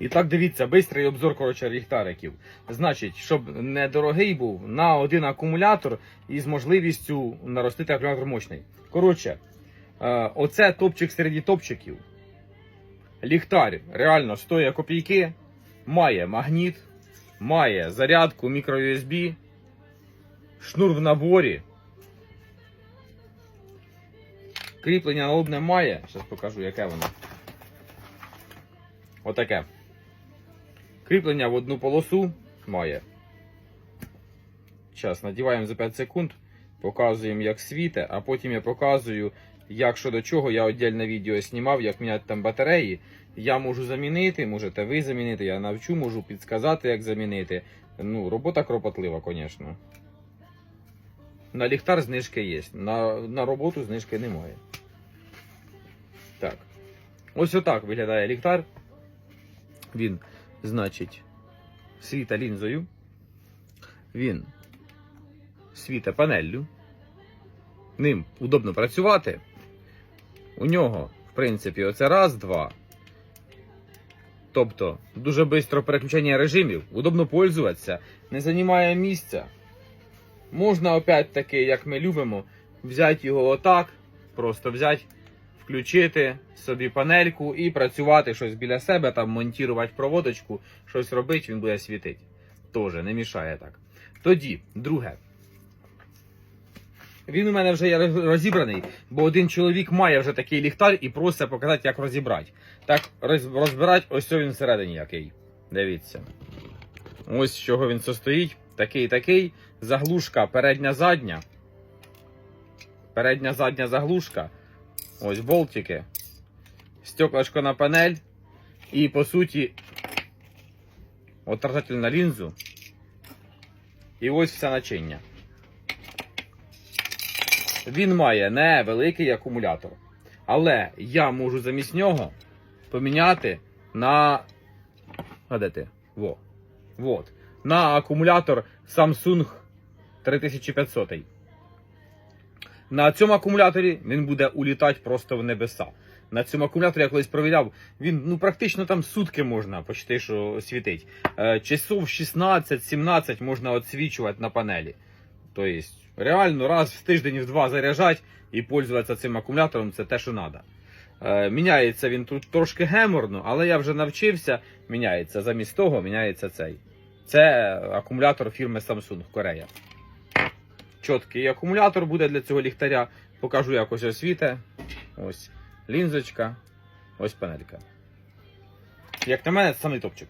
І так дивіться, бистрий обзор коротше, ліхтариків. Значить, щоб недорогий був на один акумулятор із можливістю наростити акумулятор мощний. Коротше, е, оце топчик серед топчиків. Ліхтар реально стоїть копійки, має магніт, має зарядку мікро-USB, шнур в наборі. Кріплення налобне має. Зараз покажу, яке воно. Отаке. Кріплення в одну полосу має. Зараз надіваємо за 5 секунд, показуємо, як світе, а потім я показую, як що до чого. Я віддільне відео знімав, як міняти там батареї. Я можу замінити, можете ви замінити, я навчу, можу підсказати, як замінити. Ну, робота кропотлива, звісно. На ліхтар знижки є. На, на роботу знижки немає. Так. Ось отак виглядає ліхтар. Він, значить, світа лінзою. Він світа панеллю. Ним удобно працювати. У нього, в принципі, оце раз, два. Тобто, дуже швидко переключення режимів, удобно пользуватися, не займає місця. Можна опять таки, як ми любимо, взяти його отак, просто взяти, включити собі панельку і працювати щось біля себе, там монтувати проводочку, щось робити, він буде світити. Тоже не мішає так. Тоді, друге. Він у мене вже є розібраний, бо один чоловік має вже такий ліхтар і просить показати, як розібрати. Так, розбирати, ось він всередині який. Дивіться. Ось з чого він состоїть. Такий такий. Заглушка передня задня. Передня задня заглушка. Ось болтики. Стеклышко на панель. І по суті. Отражатель на лінзу. І ось все начиння. Він має невеликий акумулятор. Але я можу замість нього поміняти на. А? Во. Вот. На акумулятор Samsung 3500. На цьому акумуляторі він буде улітати просто в небеса. На цьому акумуляторі я колись провіряв, він ну практично там сутки можна почти що світить. Е, часов 16-17 можна відсвічувати на панелі. Тобто, реально раз в тиждень в два заряджати і пользуватися цим акумулятором це те, що треба. Міняється він тут трошки геморно, але я вже навчився. Міняється замість того, міняється цей. Це акумулятор фірми Samsung Корея. Чіткий акумулятор буде для цього ліхтаря. Покажу якось освіте. Ось лінзочка, ось панелька. Як на мене, це самий топчик.